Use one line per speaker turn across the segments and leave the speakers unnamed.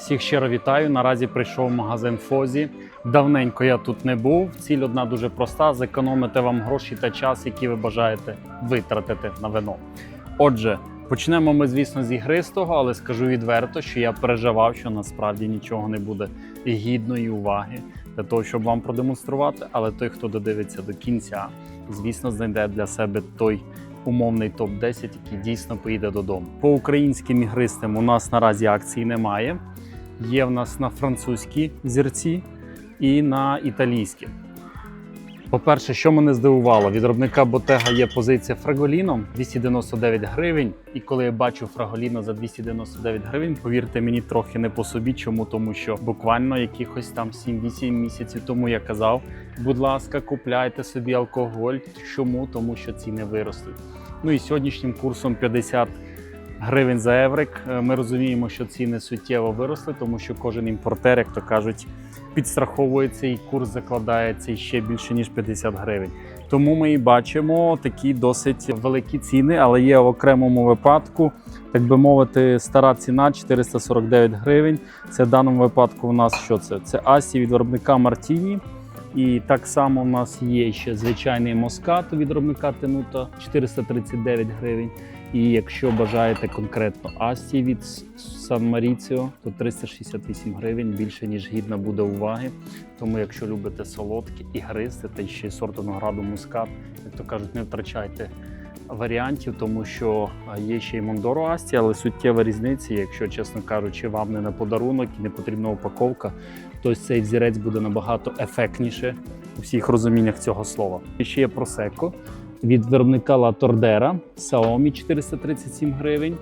Всіх щиро вітаю. Наразі прийшов в магазин Фозі. Давненько я тут не був. Ціль одна дуже проста: зекономити вам гроші та час, які ви бажаєте витратити на вино. Отже, почнемо ми, звісно, з ігристого, але скажу відверто, що я переживав, що насправді нічого не буде гідної уваги для того, щоб вам продемонструвати. Але той, хто додивиться до кінця, звісно, знайде для себе той умовний топ 10 який дійсно поїде додому. По українським ігристам у нас наразі акції немає. Є в нас на французькі зірці і на італійські. По-перше, що мене здивувало, від виробника Ботега є позиція Фраголіно 299 гривень. І коли я бачу Фраголіно за 299 гривень, повірте мені трохи не по собі. Чому? Тому що буквально якихось там 7-8 місяців тому я казав: будь ласка, купляйте собі алкоголь. Чому? Тому що ціни виростуть. Ну і сьогоднішнім курсом 50 гривень за еврик. е, Ми розуміємо, що ціни суттєво виросли, тому що кожен імпортер, як то кажуть, підстраховується і курс закладається ще більше ніж 50 гривень. Тому ми і бачимо такі досить великі ціни, але є в окремому випадку, так би мовити, стара ціна 449 гривень. Це в даному випадку у нас що це? Це Асі від виробника Мартіні. І так само у нас є ще звичайний москат від виробника Тенута 439 гривень. І якщо бажаєте конкретно Асті від Сан Маріціо, то 368 гривень більше ніж гідна буде уваги. Тому, якщо любите солодкі і гристи, та ще й сорт винограду мускат, як то кажуть, не втрачайте варіантів, тому що є ще й Мондоро Асті, але суттєва різниця, якщо чесно кажучи, вам не на подарунок і не потрібна упаковка, то цей взірець буде набагато ефектніше у всіх розуміннях цього слова. І ще є просеко від виробника La Tordera Xiaomi 437 гривень.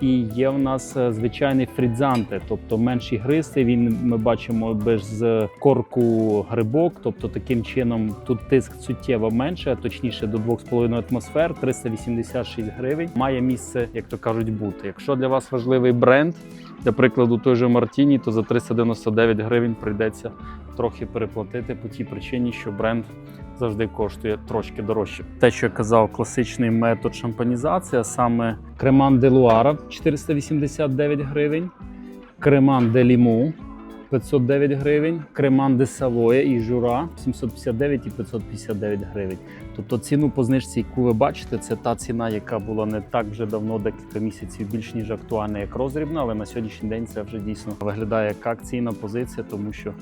І є в нас е, звичайний фрідзанте, тобто менший гристий. Він ми бачимо без корку грибок. Тобто таким чином тут тиск суттєво менше, а точніше до 2,5 атмосфер, 386 гривень. Має місце, як то кажуть, бути. Якщо для вас важливий бренд, для прикладу той же Мартіні, то за 399 гривень прийдеться трохи переплатити по тій причині, що бренд завжди коштує трошки дорожче. Те, що я казав, класичний метод шампанізації, саме креман де Луара 489 гривень, креман де Ліму 509 гривень, креман де Савоя і Жура 759 і 559 гривень. Тобто ціну по знижці, яку ви бачите, це та ціна, яка була не так вже давно, декілька місяців більш ніж актуальна, як розрібна, але на сьогоднішній день це вже дійсно виглядає як акційна позиція, тому що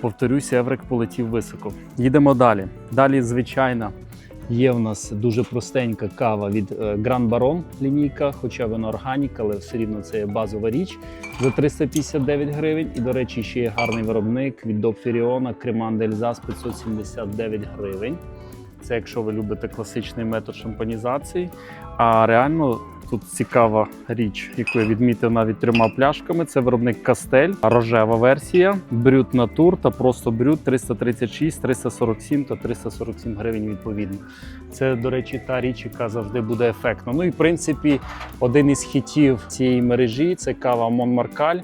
повторюся, Еврик полетів високо. Їдемо далі. Далі, звичайно, є в нас дуже простенька кава від е, Grand Baron лінійка, хоча вона органіка, але все рівно це є базова річ за 359 гривень. І, до речі, ще є гарний виробник від Допферіона Креман Дельзас 579 гривень. Це якщо ви любите класичний метод шампанізації. А реально тут цікава річ, яку я відмітив навіть трьома пляшками. Це виробник Кастель, рожева версія, брют натур та просто брют 336, 347 та 347 гривень відповідно. Це, до речі, та річ, яка завжди буде ефектна. Ну і в принципі, один із хітів цієї мережі це кава Монмаркаль.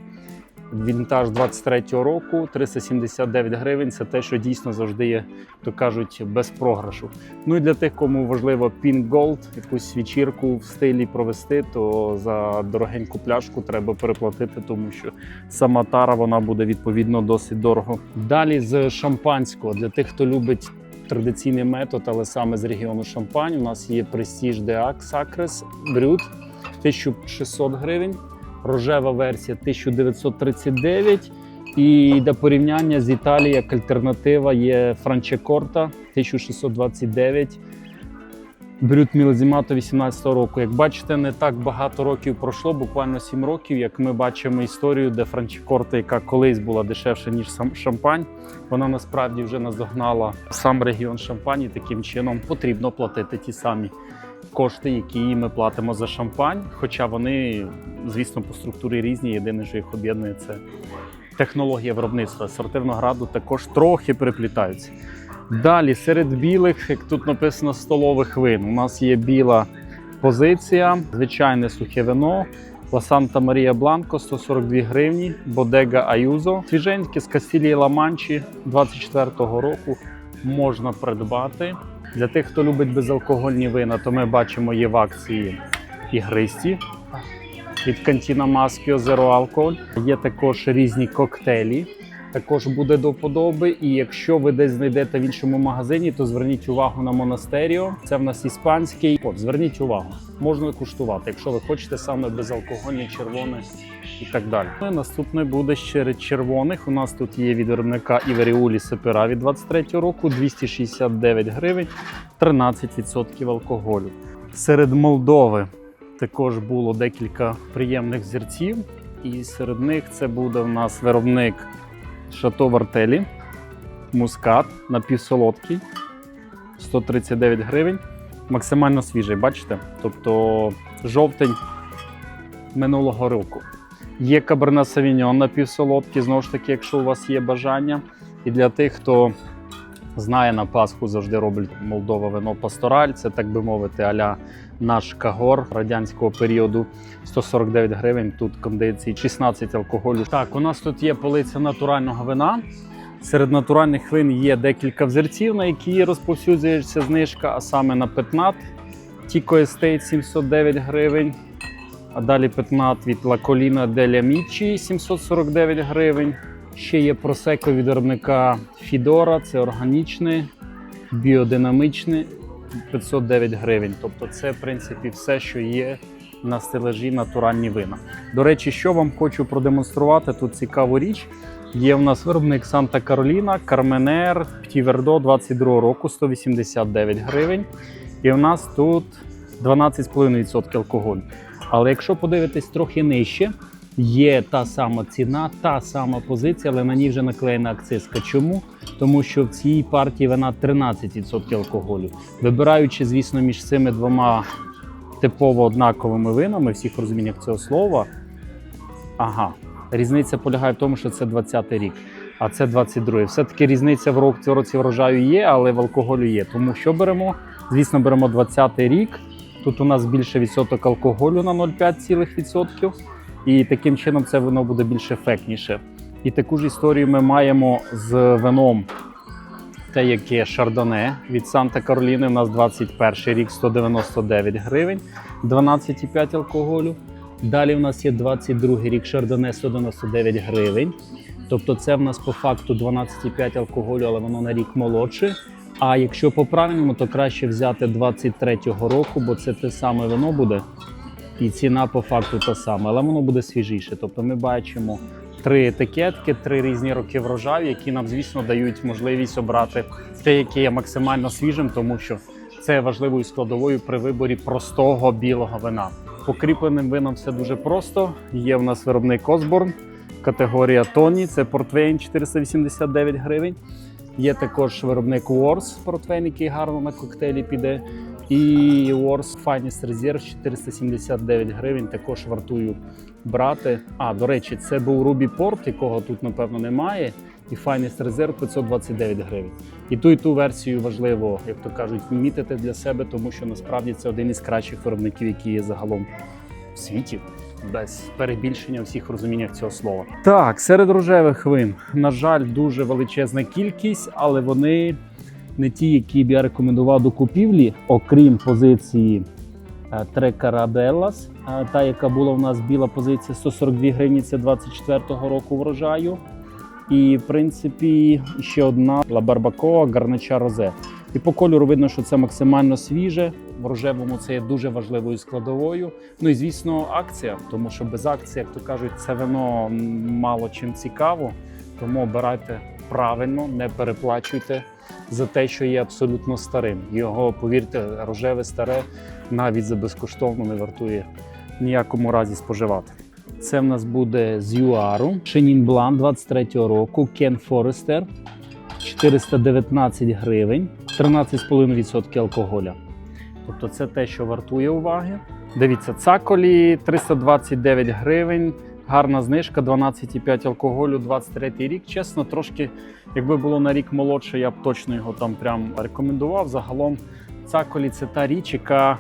Вінтаж 23-го року 379 гривень. Це те, що дійсно завжди є, то кажуть, без програшу. Ну і для тих, кому важливо Pink Gold, якусь вечірку в стилі провести, то за дорогеньку пляшку треба переплатити, тому що сама тара вона буде відповідно досить дорого. Далі з шампанського для тих, хто любить. Традиційний метод, але саме з регіону Шампань. У нас є Prestige de Sacres Brut 1600 гривень рожева версія 1939. І для порівняння з Італії як альтернатива є Франчекорта 1629. Брют Мілзімато 18 року. Як бачите, не так багато років пройшло, буквально 7 років. Як ми бачимо історію, де Франчекорта, яка колись була дешевша ніж сам шампань, вона насправді вже наздогнала сам регіон Шампані. Таким чином потрібно платити ті самі кошти, які ми платимо за шампань. Хоча вони, звісно, по структурі різні. Єдине, що їх об'єднує, це технологія виробництва. Сорти винограду також трохи переплітаються. Далі, серед білих, як тут написано, столових вин. У нас є біла позиція, звичайне сухе вино. Ла Санта Марія Бланко 142 гривні, Бодега Аюзо. Свіженьке з Кастілії Ла-Манчі 24-го року можна придбати. Для тих, хто любить безалкогольні вина, то ми бачимо є в акції ігристі. від Кантіна Маскіо Zero Alcohol. Є також різні коктейлі. Також буде до вподоби. І якщо ви десь знайдете в іншому магазині, то зверніть увагу на Монастеріо. Це в нас іспанський. От, зверніть увагу, можна куштувати, якщо ви хочете саме безалкогольне, червоне і так далі. Ну, Наступне буде ще червоних. У нас тут є від виробника Іверіулі Сепера від 23 року 269 гривень, 13% алкоголю. Серед Молдови також було декілька приємних зірців, і серед них це буде в нас виробник Шато Вартелі, мускат напівсолодкий, 139 гривень. Максимально свіжий, бачите? Тобто жовтень минулого року. Є Каберне Савіньон напівсолодкий, знову ж таки, якщо у вас є бажання. І для тих, хто знає на Пасху, завжди роблять Молдова вино пастораль. Це так би мовити, аля наш кагор радянського періоду 149 гривень. Тут кондиції 16 алкоголю. Так, у нас тут є полиця натурального вина. Серед натуральних вин є декілька взірців, на які розповсюджується знижка, а саме на петнат. Тіко Естейт 709 гривень. А далі петнат від Colina delle Amici 749 гривень. Ще є просеко від виробника Фідора, це органічне, біодинамічне 509 гривень. Тобто, це в принципі все, що є на стележі натуральні вина. До речі, що вам хочу продемонструвати тут цікаву річ. Є в нас виробник Санта Кароліна, Карменер, Птівердо 22 року 189 гривень. І у нас тут 12,5% алкоголю. Але якщо подивитись трохи нижче, є та сама ціна, та сама позиція, але на ній вже наклеєна акцизка. Чому? Тому що в цій партії вона 13% алкоголю. Вибираючи, звісно, між цими двома типово однаковими винами, всіх розуміннях цього слова. Ага, різниця полягає в тому, що це 20-й рік, а це 22-й. Все-таки різниця в році, врожаю є, але в алкоголю є. Тому що беремо? Звісно, беремо 20-й рік. Тут у нас більше відсоток алкоголю на 0,5%. І таким чином це вино буде більш ефектніше. І таку ж історію ми маємо з вином, те, яке Шардоне від Санта Кароліни. У нас 21 рік 199 гривень, 12,5 алкоголю. Далі у нас є 22 рік Шардоне 199 гривень. Тобто це в нас по факту 12,5 алкоголю, але воно на рік молодше. А якщо по правильному, то краще взяти 23-го року, бо це те саме вино буде. І ціна по факту та сама, але воно буде свіжіше. Тобто ми бачимо три етикетки, три різні роки врожаю, які нам, звісно, дають можливість обрати те, яке є максимально свіжим, тому що це важливою складовою при виборі простого білого вина. Покріпленим вином все дуже просто. Є в нас виробник Осборн, категорія Тоні, це портвейн 489 гривень. Є також виробник Wars портвейн, який гарно на коктейлі піде. І Wars Finest Reserve 479 гривень. Також вартую брати. А, до речі, це був Ruby Port, якого тут, напевно, немає. І Finest Reserve 529 гривень. І ту і ту версію важливо, як то кажуть, мітити для себе, тому що насправді це один із кращих виробників, які є загалом в світі. Без перебільшення всіх розуміннях цього слова. Так, серед рожевих вин, на жаль, дуже величезна кількість, але вони не ті, які б я рекомендував до купівлі, окрім позиції Tre е, та, яка була у нас біла позиція 142 гривні, це 24-го року врожаю. І, в принципі, ще одна Barbacoa Гарнича Розе. І по кольору видно, що це максимально свіже. В рожевому це є дуже важливою складовою. Ну і звісно, акція, тому що без акції, як то кажуть, це вино мало чим цікаво. Тому обирайте правильно, не переплачуйте за те, що є абсолютно старим. Його, повірте, рожеве старе навіть за безкоштовно не вартує ніякому разі споживати. Це в нас буде з ЮАРу, Блан 23-го року, Кен Форестер 419 гривень, 13,5% алкоголя. Тобто це те, що вартує уваги. Дивіться, цаколі 329 гривень, гарна знижка, 12,5 алкоголю, 23 рік. Чесно, трошки, якби було на рік молодше, я б точно його там прям рекомендував. Загалом цаколі це та річ, яка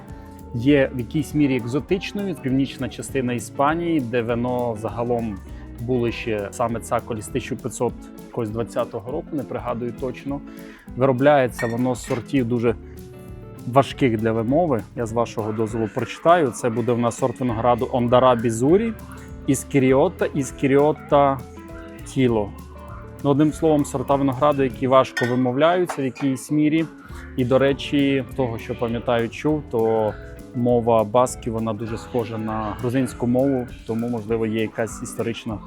є в якійсь мірі екзотичною. Північна частина Іспанії, де вино загалом були ще саме цаколі з 1520 року, не пригадую точно. Виробляється воно з сортів дуже важких для вимови. Я з вашого дозволу прочитаю. Це буде в нас сорт винограду Ондара Бізурі, Іскіріота, Іскіріота Тіло. Ну, одним словом, сорта винограду, які важко вимовляються в якійсь мірі. І, до речі, того, що пам'ятаю, чув, то мова баски вона дуже схожа на грузинську мову, тому, можливо, є якась історична,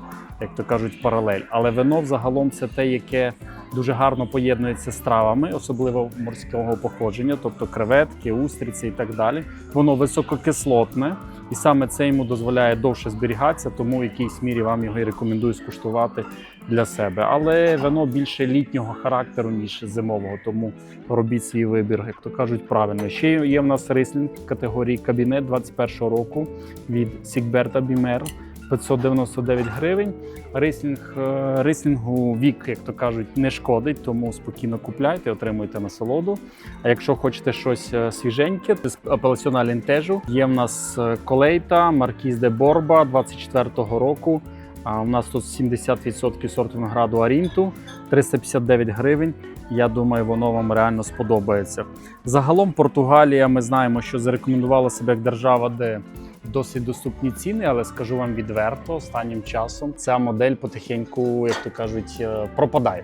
як то кажуть, паралель. Але вино взагалом це те, яке дуже гарно поєднується з травами, особливо морського походження, тобто креветки, устриці і так далі. Воно висококислотне, і саме це йому дозволяє довше зберігатися, тому в якійсь мірі вам його і рекомендую скуштувати для себе. Але вино більше літнього характеру, ніж зимового, тому робіть свій вибір, як то кажуть, правильно. Ще є в нас рислінг категорії кабінет 21 року від Сікберта Бімер. 599 гривень. Рислінг, е, рислінгу вік, як то кажуть, не шкодить, тому спокійно купляйте, отримуйте насолоду. А якщо хочете щось е, свіженьке, з апеляціона лінтежу є в нас е, колейта, маркіз де Борба 24-го року. А у нас тут 70% сорту винограду Арінту, 359 гривень. Я думаю, воно вам реально сподобається. Загалом Португалія, ми знаємо, що зарекомендувала себе як держава, де досить доступні ціни, але скажу вам відверто, останнім часом ця модель потихеньку, як то кажуть, е, пропадає.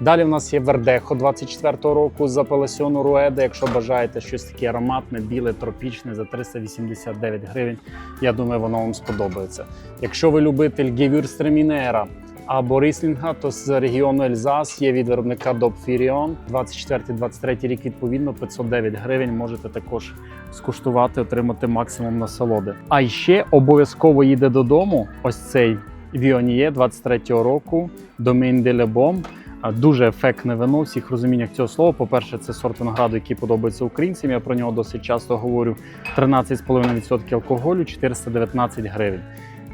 Далі в нас є Вердехо 24-го року з апелясіону Руеда. Якщо бажаєте щось таке ароматне, біле, тропічне за 389 гривень, я думаю, воно вам сподобається. Якщо ви любитель Гевюрстремінера або рислінга, то з регіону Ельзас є від виробника Добфіріон. 24-23 рік відповідно 509 гривень. Можете також скуштувати, отримати максимум насолоди. А ще обов'язково їде додому. Ось цей Віоніє 23-го року Le Bon. А, Дуже ефектне вино всіх розуміннях цього слова. По-перше, це сорт винограду, який подобається українцям. Я про нього досить часто говорю. 13,5% алкоголю, 419 гривень.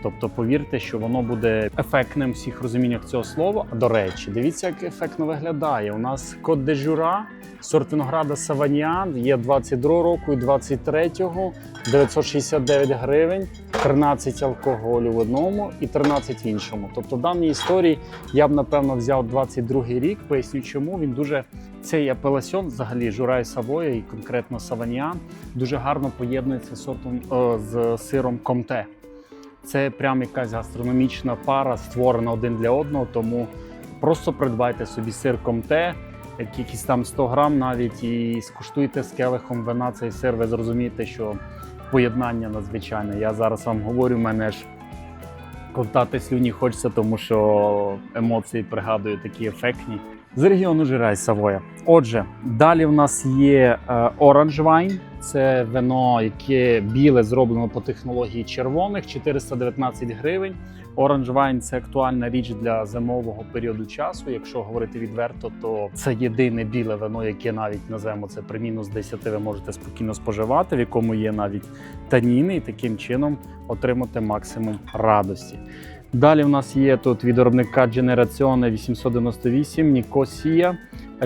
Тобто повірте, що воно буде ефектним у всіх розуміннях цього слова. До речі, дивіться, як ефектно виглядає. У нас код де жура, сорт винограда Саваніан є 22 року і 23-го, 969 гривень, 13 алкоголю в одному і 13 в іншому. Тобто в даній історії я б напевно взяв 22 рік. Поясню, чому він дуже цей апеласьон, взагалі жура і Савоя, і конкретно Саваніан, дуже гарно поєднується з сортом о, з сиром Комте. Це прям якась гастрономічна пара, створена один для одного. Тому просто придбайте собі сир комте, якийсь там 100 грам навіть, і скуштуйте з келихом вина цей сир. Ви зрозумієте, що поєднання надзвичайне. Я зараз вам говорю, мене ж ковтати слюні хочеться, тому що емоції пригадую такі ефектні. З регіону Жирай Савоя. Отже, далі в нас є е, Orange Wine. Це вино, яке біле зроблено по технології червоних, 419 гривень. Orange Wine – це актуальна річ для зимового періоду часу. Якщо говорити відверто, то це єдине біле вино, яке навіть називаємо це при мінус 10 ви можете спокійно споживати, в якому є навіть таніни, і таким чином отримати максимум радості. Далі в нас є тут від виробника Generazione 898 Нікосія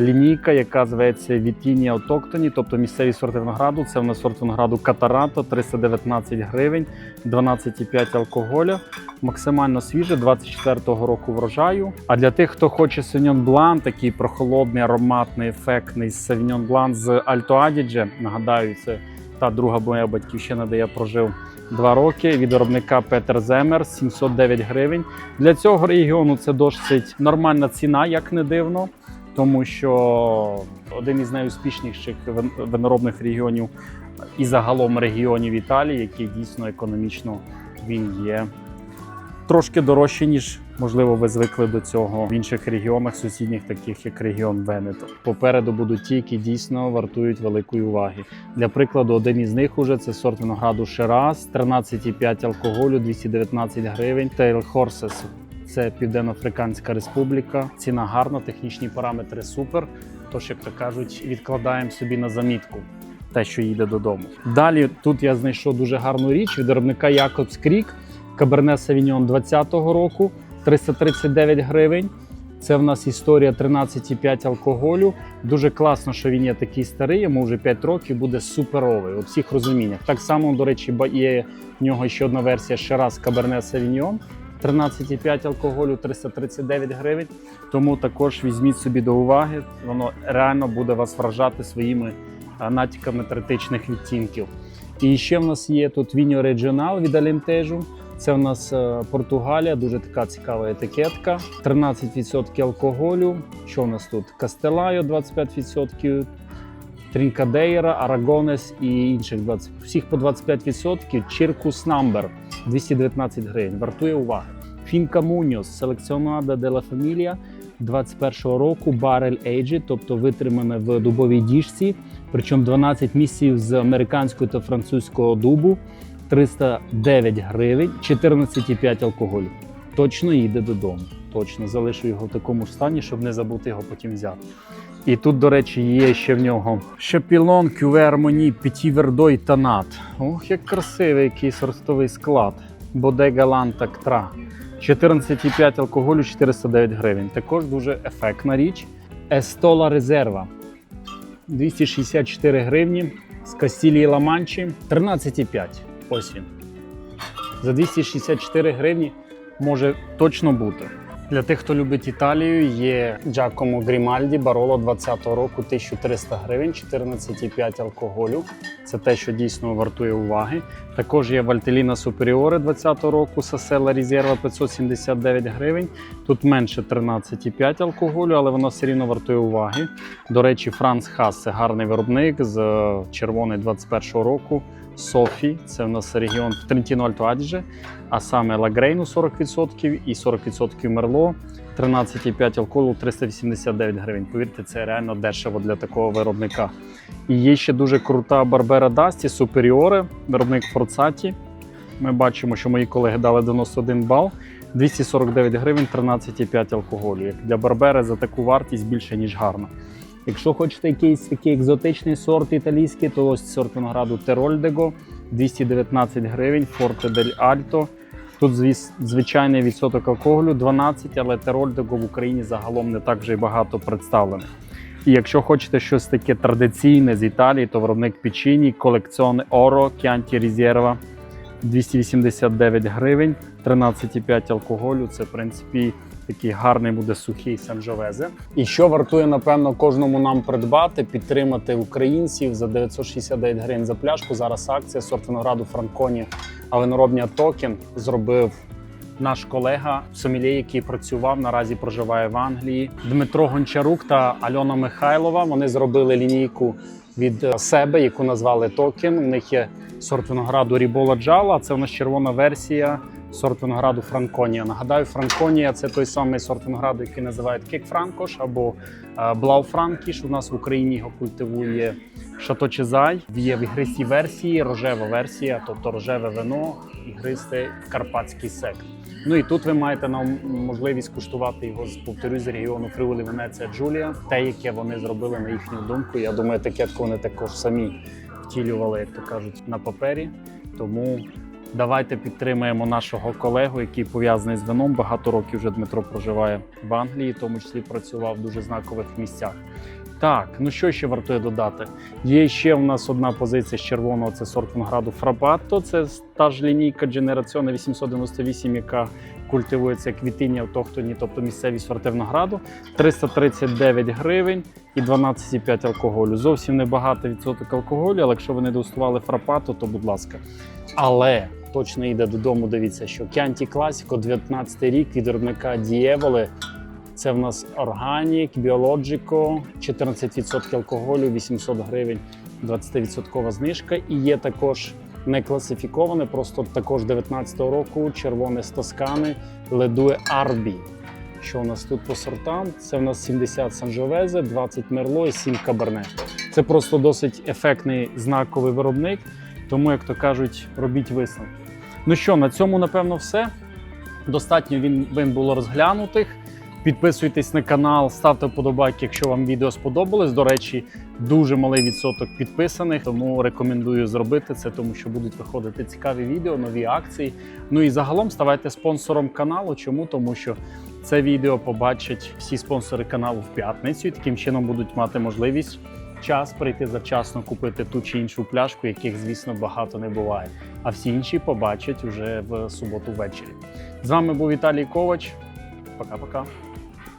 лінійка, яка зветься Вітінія Autochtony, тобто місцеві сорти винограду. Це в нас сорт винограду Катарата 319 гривень, 12,5 алкоголя. Максимально свіже, 24-го року врожаю. А для тих, хто хоче Sauvignon Blanc, такий прохолодний, ароматний, ефектний Sauvignon Blanc з Alto Adige, нагадаю, це та друга моя батьківщина, де я прожив два роки від виробника Петер Земер 709 гривень. Для цього регіону це досить нормальна ціна, як не дивно, тому що один із найуспішніших виноробних регіонів і загалом регіонів Італії, який дійсно економічно він є трошки дорожче, ніж можливо ви звикли до цього в інших регіонах, сусідніх, таких як регіон Венето. Попереду будуть ті, які дійсно вартують великої уваги. Для прикладу, один із них уже це сорт винограду Шираз, 13,5 алкоголю, 219 гривень. Тейл Хорсес це Південно-Африканська Республіка. Ціна гарна, технічні параметри супер. Тож, як то кажуть, відкладаємо собі на замітку. Те, що їде додому. Далі тут я знайшов дуже гарну річ від виробника Якобс Крік, Каберне Савіньон 20-го року, 339 гривень. Це в нас історія 13,5 алкоголю. Дуже класно, що він є такий старий, йому вже 5 років буде суперовий у всіх розуміннях. Так само, до речі, є в нього ще одна версія Шераз Каберне Савіньон. 13,5 алкоголю 339 гривень. Тому також візьміть собі до уваги, воно реально буде вас вражати своїми натяками третичних відтінків. І ще в нас є тут Віньо Regional від Алентежу. Це в нас е, Португалія, дуже така цікава етикетка. 13% алкоголю. Що в нас тут? Кастелайо 25%, Трінкадейра, Арагонес і інших 20. Всіх по 25%. Чиркус Number 219 гривень. Вартує уваги. Фінка Муньос, селекціонада де ла Фамілія 21-го року, барель Ейджі, тобто витримане в дубовій діжці. Причому 12 місяців з американського та французького дубу. 309 гривень, 14,5 алкоголю. Точно їде додому. Точно залишу його в такому стані, щоб не забути його потім взяти. І тут, до речі, є ще в нього Шепілон, Кювер Моні, Піті Вердой Танат. Ох, як красивий який сортовий склад. Бодега Ланта Ктра. 14,5 алкоголю, 409 гривень. Також дуже ефектна річ. Естола Резерва. 264 гривні з Кастілії Ламанчі 13,5. Ось він. За 264 гривні може точно бути. Для тих, хто любить Італію, є Giacomo Grimaldi Бароло 20-го року 1300 гривень, 14,5 алкоголю. Це те, що дійсно вартує уваги. Також є Вальтеліна Superiore 20-го року, Сасела Резерва 579 гривень. Тут менше 13,5 алкоголю, але воно все рівно вартує уваги. До речі, Франц Хас це гарний виробник з е, червоний 21-го року. Софі, це в нас регіон в Трентіно Альто а саме Лагрейну 40% і 40% Мерло, 13,5 алкоголу, 389 гривень. Повірте, це реально дешево для такого виробника. І є ще дуже крута Барбера Дасті Суперіоре, виробник Форцаті. Ми бачимо, що мої колеги дали 91 бал, 249 гривень, 13,5 алкоголю. Як для Барбери за таку вартість більше, ніж гарно. Якщо хочете якийсь такий екзотичний сорт італійський, то ось сорт винограду Терольдего 219 гривень, Форте дель Альто. Тут звичайний відсоток алкоголю 12, але Терольдего в Україні загалом не так вже й багато представлених. І якщо хочете щось таке традиційне з Італії, то виробник печені, колекціони Оро, Chianti Riserva 289 гривень, 13,5 алкоголю. Це в принципі такий гарний буде сухий санджовезе. І що вартує, напевно, кожному нам придбати, підтримати українців за 969 гривень за пляшку. Зараз акція сорт винограду Франконі, а виноробня Токен зробив. Наш колега Сомілє, який працював, наразі проживає в Англії. Дмитро Гончарук та Альона Михайлова. Вони зробили лінійку від себе, яку назвали Токен. У них є сорт винограду Рібола Джала. Це у нас червона версія сорт винограду Франконія. Нагадаю, Франконія це той самий сорт винограду, який називають Кек Франкош або е, Блау Франкіш. У нас в Україні його культивує Шато Чезай. Є в ігристій версії, рожева версія, тобто рожеве вино, ігристе карпатський сект. Ну і тут ви маєте нам можливість куштувати його з повторюсь, з регіону Фриулі Венеція Джулія. Те, яке вони зробили на їхню думку. Я думаю, етикетку вони також самі втілювали, як то кажуть, на папері. Тому давайте підтримаємо нашого колегу, який пов'язаний з вином. Багато років вже Дмитро проживає в Англії, в тому числі працював в дуже знакових місцях. Так, ну що ще вартує додати? Є ще в нас одна позиція з червоного, це сорт винограду Фрабатто. Це та ж лінійка Generazione 898, яка культивується квітині автохтоні, тобто місцеві сортивнограду, 339 гривень і 12,5 алкоголю. Зовсім небагато відсоток алкоголю, але якщо ви не дегустували фрапато, то будь ласка. Але точно йде додому. Дивіться, що Chianti Classico 19 рік від виробника Дієволи. Це в нас органік, біологіко, 14% алкоголю, 800 гривень, 20% знижка. І є також не класифіковане, просто також 19-го року червоне з Тоскани Ледуе Арбі. Що у нас тут по сортам? Це в нас 70 Санжовезе, 20 Мерло і 7 Каберне. Це просто досить ефектний знаковий виробник, тому, як то кажуть, робіть висновки. Ну що, на цьому напевно все. Достатньо він, він було розглянутих. Підписуйтесь на канал, ставте вподобайки, якщо вам відео сподобалось. До речі, дуже малий відсоток підписаних, тому рекомендую зробити це, тому що будуть виходити цікаві відео, нові акції. Ну і загалом ставайте спонсором каналу. Чому? Тому що це відео побачать всі спонсори каналу в п'ятницю, і таким чином будуть мати можливість час прийти завчасно купити ту чи іншу пляшку, яких, звісно, багато не буває. А всі інші побачать уже в суботу ввечері. З вами був Віталій Ковач. Пока-пока.